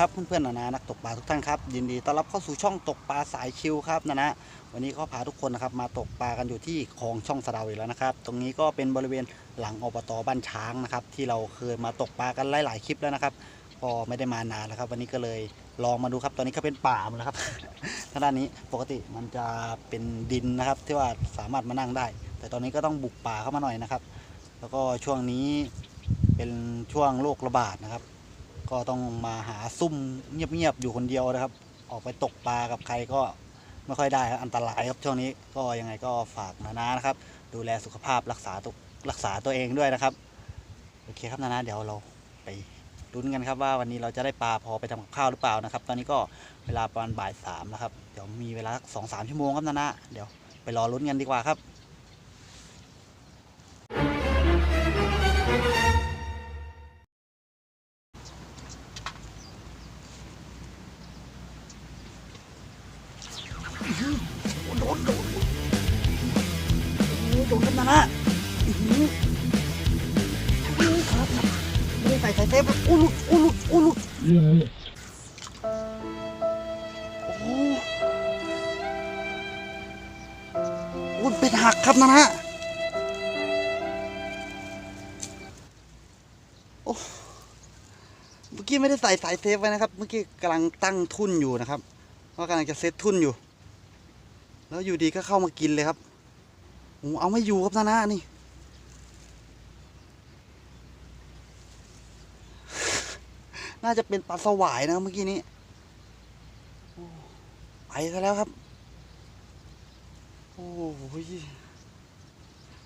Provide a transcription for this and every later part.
ครับเพื่อนๆนานานักตกปลาทุกท่านครับยินดีต้อนรับเข้าสู่ช่องตกปลาสายชิวครับนะนะวันนี้ก็พาทุกคนนะครับมาตกปลากันอยู่ที่คลองช่องสะเดาอีกแล้วนะครับ ตรงนี้ก็เป็นบริเวณหลังอบตบ้านช้างนะครับ ที่เราเคยมาตกปลากันหลายๆคลิปแล้วนะครับก็ไม่ได้มานานแล้วครับ วันนี้ก็เลยลองมาดูครับ ตอนนี้ก็เป็นป่าหมดแล้วครับทางด้านนี้ปกติมันจะเป็นดินนะครับ ที่ว่าสามารถมานั่งได้ แต่ตอนนี้ก็ต้องบุกป่าเข้ามาหน่อยนะครับ แล้วก็ช่วงนี้เป็นช่วงโรคระบาดนะครับ ก็ต้องมาหาซุ่มเงียบๆอยู่คนเดียวนะครับ ออกไปตกปลากับใครก็ไม่ค่อยได้ครับอันตรายครับช่วงนี้ก็ยังไงก็ฝากนานานะครับ ดูแลสุขภาพรักษาตัวรักษาตัวเองด้วยนะครับโอเคครับนานาเดี๋ยวเราไปลุ้นกันครับว่าวันนี้เราจะได้ปลาพอไปทำกับข้าวหรือเปล่านะครับ ตอนนี้ก็เวลาประมาณบ่ายสามนะครับเดี๋ยวมีเวลาสองสามชั่วโมงครับนานาเดี๋ยวไปรอลุ้นกันดีกว่าครับ โอ้โดนกันนะนะอื้อหืออื้อครับครับไม่ได้ใส่สายเทปครับอู้ลุดอู้ลุดอู้หลุดโอ้โหอู้เป็นหักครับนะนะโอ้เมื่อกี้ไม่ได้ใส่สายเทปไว้นะครับ เมื่อกี้กำลังตั้งทุ่นอยู่นะครับว่ากำลังจะเซตทุ่นอยู่ แล้วอยู่ดีก็เข้ามากินเลยครับ โอ้เอาไม่อยู่ครับนานานี่ น่าจะเป็นปลาสวายนะเมื่อกี้นี้ไปซะแล้วครับ โอ้ย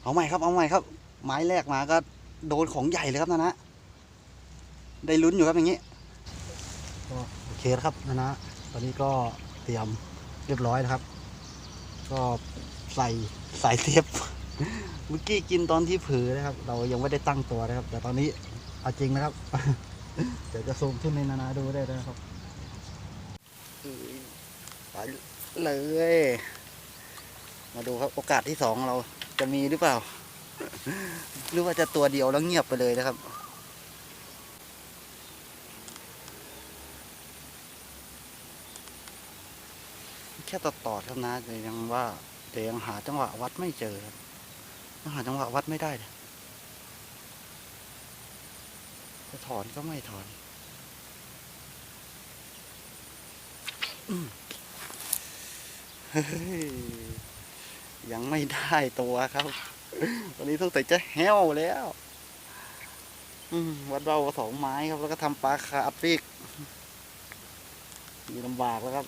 เอาใหม่ครับ เอาใหม่ครับ ไม้แรกมาก็โดนของใหญ่เลยครับนานะ ได้ลุ้นอยู่ครับอย่างนี้ก็โอเคครับนานะตอนนี้ก็เตรียมเรียบร้อยนะครับ ก็ใส่ สายเทปเมื่อกี้กินตอนที่เผือนะครับ เรายังไม่ได้ตั้งตัวนะครับ แต่ตอนนี้เอาจริงนะครับ เดี๋ยวจะซูมขึ้นในนานาดูได้เลยนะครับไปเลย มาดูครับโอกาสที่สองเราจะมีหรือเปล่า หรือว่าจะตัวเดียวแล้วเงียบไปเลยนะครับแค่ตอดตอดๆครับนะแต่ยังว่า แต่ยังหาจังหวะวัดไม่เจอยังหาจังหวะวัดไม่ได้เลยจะถอนก็ไม่ถอนยังไม่ได้ตัวครับตอนนี้ต้องแต่จะแห้วแล้ววัดเราสองไม้ครับ แล้วก็ทำปลาคาอัพอีกมีลำบากแล้วครับ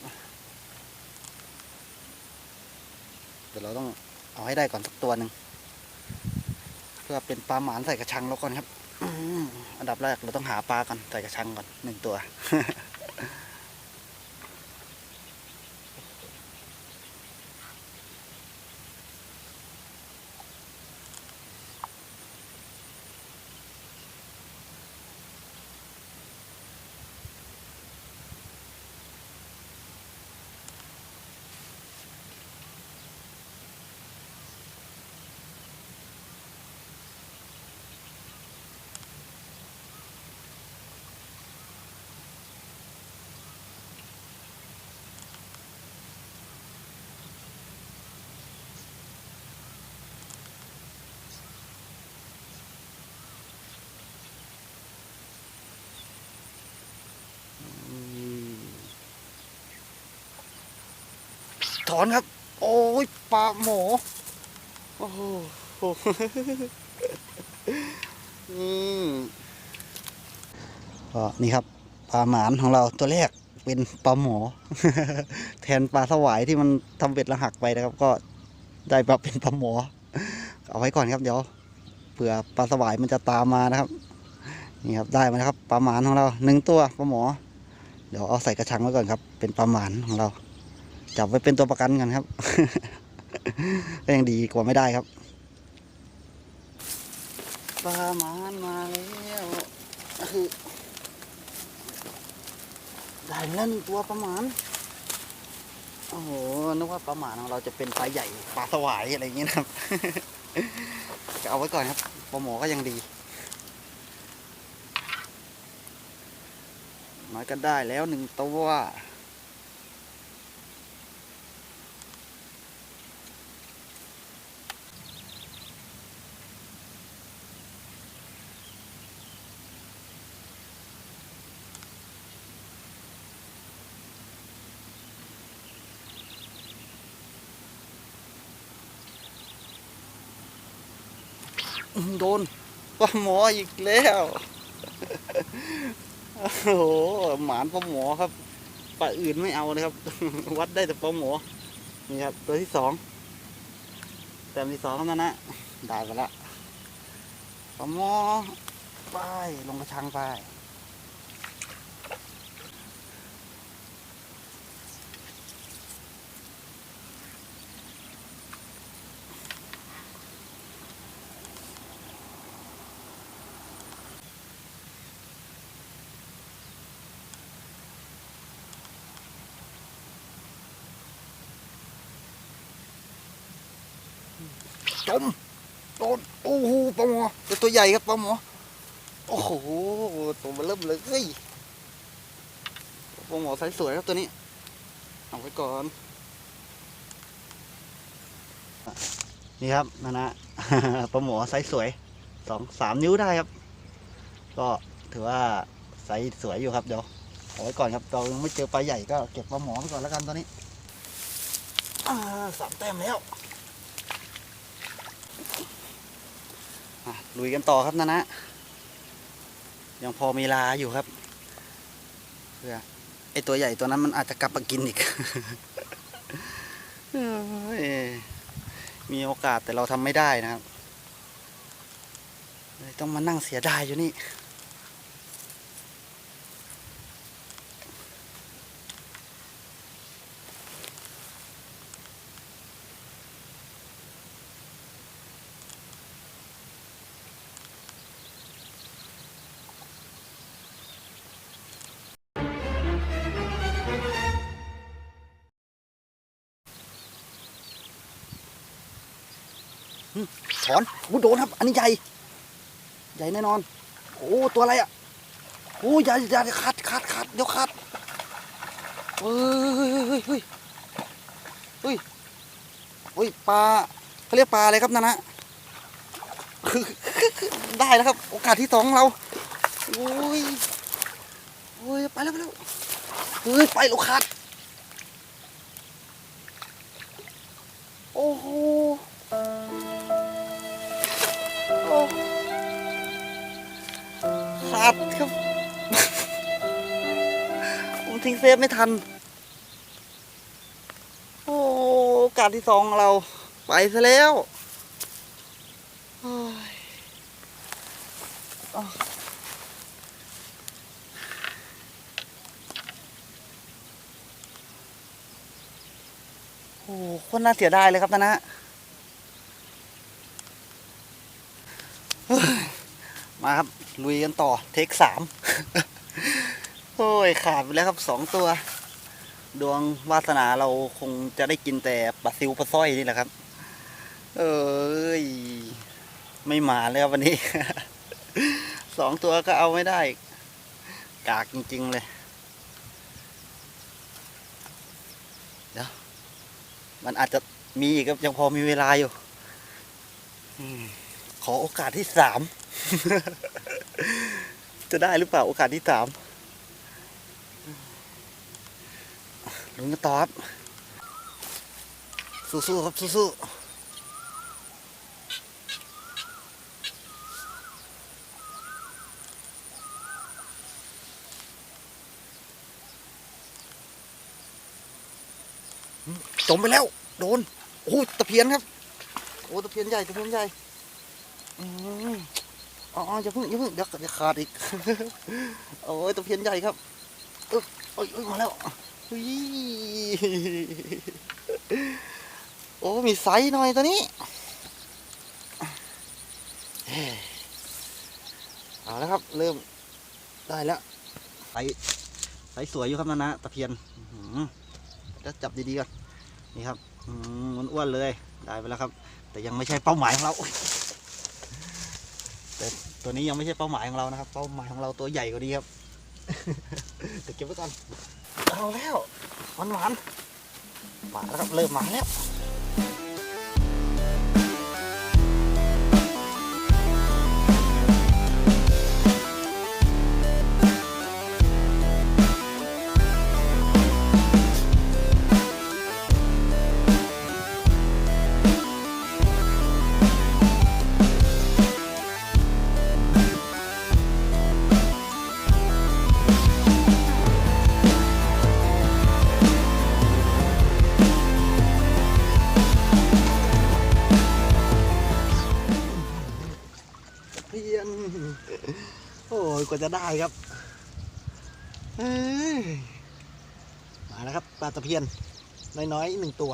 เดี๋ยวเราต้องเอาให้ได้ก่อนสักตัวหนึ่งเพื่อเป็นปลาหมานใส่กระชังแล้วก่อนครับอันดับแรกเราต้องหาปลาก่อนใส่กระชังก่อนหนึ่งตัว ถอนครับ โอ้ยปลาหมอโอ้โหอืมก็นี่ครับปลาหมานของเราตัวแรกเป็นปลาหมอ แทนปลาสวายที่มันทำเบ็ดแล้วหักไปนะครับ ก็ได้ปลาเป็นปลาหมอ เอาไว้ก่อนครับเดี๋ยวเผื่อปลาสวายมันจะตามมานะครับ นี่ครับได้มาแล้วครับปลาหมานของเราหนึ่งตัวปลาหมอ เดี๋ยวเอาใส่กระชังไว้ก่อนครับ เป็นปลาหมานของเรา จับไว้เป็นตัวประกันกันครับ ก็ยังดีกว่าไม่ได้ครับปลาหมานมาแล้วคือได้แล้วหนึ่งตัวปลาหมานโอ้โหนึกว่าปลาหมานของเราจะเป็นปลาใหญ่ปลาสวายอะไรอย่างเงี้ยครับก็เอาไว้ก่อนครับปลาหมอก็ยังดีน้อยก็ได้แล้วหนึ่งตัว โดนปลาหมออีกแล้ว โอ้โหหมานปลาหมอครับปลาอื่นไม่เอาเลยครับ วัดได้แต่ปลาหมอนี่ครับ ตัวที่สองแต้มที่สองแล้วนั่นนะได้ไปละปลาหมอไปลงกระชังไป จมโดนโอ้โหปลาหมอเป็นตัวใหญ่ครับปลาหมอโอ้โหตัวมันเริ่มเลยเฮ้ยปลาหมอไซส์สวยครับตัวนี้เอาไว้ก่อน นี่ครับนะนะปลาหมอไซส์สวยสองสามนิ้วได้ครับ ก็ถือว่าไซส์สวยอยู่ครับเดี๋ยวเอาไว้ก่อนครับเรายังไม่เจอปลาใหญ่ก็เก็บปลาหมอไปก่อนแล้วกันตัวนี้อ่าสามแต้มแล้ว อะ ลุยกันต่อครับนะนะ ยังพอมีเวลาอยู่ครับเพื่อไอตัวใหญ่ตัวนั้นมันอาจจะกลับมากินอีกเอ้ยมีโอกาสแต่เราทำไม่ได้นะครับเลยต้องมานั่งเสียดายอยู่นี่ ถอนโอ้โดนครับ อันนี้ใหญ่ ใหญ่แน่นอน โอ้ตัวอะไรอะ โอ้ใหญ่ใหญ่ขาดขาดขาดเดี๋ยวขาดเฮ้ยเฮ้ยเฮ้ยเฮ้ยเฮ้ยปลาเขาเรียกปลาอะไรครับนั่นนะได้แล้วครับ โอกาสที่สองของเราโอ้ยโอ้ยไปแล้วไปแล้วเฮ้ยไปแล้วขาด ฟไม่ทัน โอ้กาสที่สองเราไปซะแล้วโอ้โหโคนน่าเสียดายเลยครับนะนะมาครับ ลุยกันต่อเทคสาม โอ้ยขาดไปแล้วครับสองตัว ดวงวาสนาเราคงจะได้กินแต่ปลาซิวปลาสร้อยนี่แหละครับ เอ้ยไม่มาเลยครับวันนี้ สองตัวก็เอาไม่ได้ กากจริง ๆ เลยเดี๋ยวมันอาจจะมีอีกครับยังพอมีเวลาอยู่ขอโอกาสที่สาม จะได้หรือเปล่าโอกาสที่สาม ลุงกันต่อบสู้ๆครับสู้ๆจมไปแล้ว โดน โอ้ยตะเพียนครับ โอ้ตะเพียนใหญ่ตะเพียนใหญ่อ๋ออย่าเพิ่งอย่าเพิ่งเดี๋ยวขาดอีก โอ้ยตะเพียนใหญ่ครับเอยโอ้ยเอ้ยมาแล้ว โอ้ มีไซส์หน่อยตัวนี้ เอาแล้วครับ เริ่มได้แล้วไซส์ไซส์สวยอยู่ครับนะนะตะเพียนจะจับดีๆก่อน นี่ครับมันอ้วนเลย ได้ไปแล้วครับ แต่ยังไม่ใช่เป้าหมายของเราแต่ตัวนี้ยังไม่ใช่เป้าหมายของเรานะครับ เป้าหมายของเราตัวใหญ่กว่านี้ครับเดี๋ยวเก็บไว้ก่อน เอาแล้วหวานหวานมาแล้วครับเริ่มมาแล้ว กว่าจะได้ครับมาแล้วครับปลาตะเพียน น้อยๆหนึ่งตัว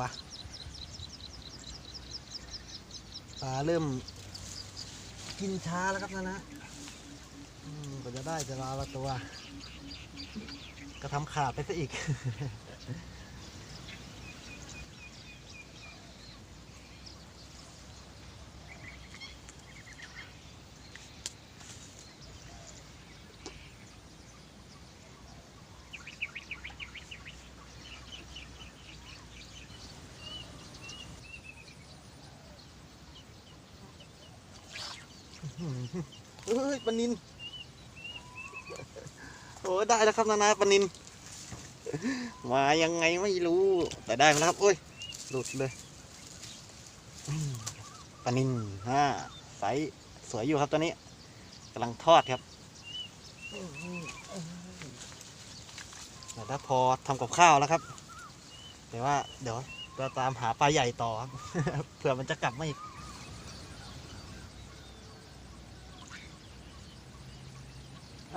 ปลาเริ่มกินช้าแล้วครับนะนะกว่าจะได้จะรอละตัว ก็ทำขาดไปซะอีก เฮ้ยปนิน โอ้ได้แล้วครับนานาปนิน มายังไงไม่รู้ แต่ได้มาแล้วครับโอ้ย หลุดเลยปนินฮ่าไซส์สวยอยู่ครับตัวนี้กำลังทอดครับแต่ถ้าพอทำกับข้าวแล้วครับ แต่ว่าเดี๋ยวจะตามหาปลาใหญ่ต่อครับเผื่อมันจะกลับมาอีก อ้าว ห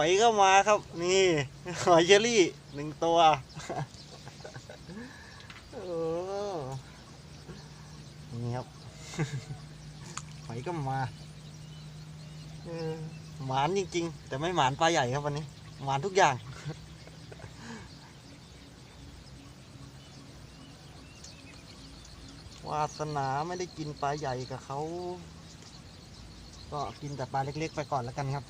อยก็มาครับ นี่ หอยเชอรี่หนึ่งตัวนี่ครับ หอยก็มาหมานจริง ๆ แต่ไม่หมานปลาใหญ่ครับวันนี้ หมานทุกอย่างวาสนาไม่ได้กินปลาใหญ่กับเขา ก็กินแต่ปลาเล็ก ๆ ไปก่อนแล้วกันครับ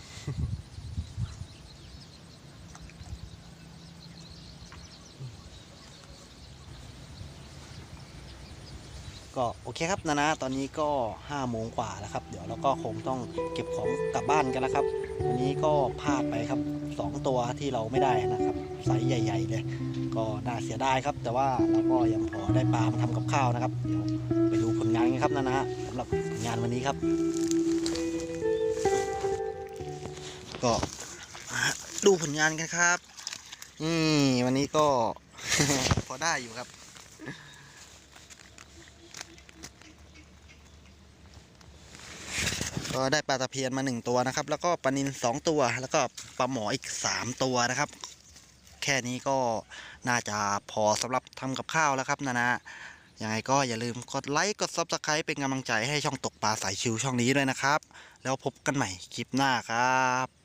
ก็โอเคครับนะนะตอนนี้ก็ห้าโมงกว่าแล้วครับ เดี๋ยวเราก็คงต้องเก็บของกลับบ้านกันแล้วครับ วันนี้ก็พลาดไปครับสองตัวที่เราไม่ได้นะครับไซส์ใหญ่ ๆ เลย ก็น่าเสียดายครับ แต่ว่าเราก็ยังพอได้ปลามาทำกับข้าวนะครับ เดี๋ยวไปดูผลงานกันครับนะนะสำหรับผลงานวันนี้ครับ ก็ดูผลงานกันครับนี่วันนี้ก็ พอได้อยู่ครับ ก็ได้ปลาตะเพียนมาหนึ่งตัวนะครับ แล้วก็ปลานินสองตัว แล้วก็ปลาหมออีกสามตัวนะครับ แค่นี้ก็น่าจะพอสำหรับทำกับข้าวแล้วครับนะนะยังไงก็อย่าลืมกดไลค์กด Subscribe เป็นกำลังใจให้ช่องตกปลาสายชิวช่องนี้ด้วยนะครับ แล้วพบกันใหม่คลิปหน้าครับ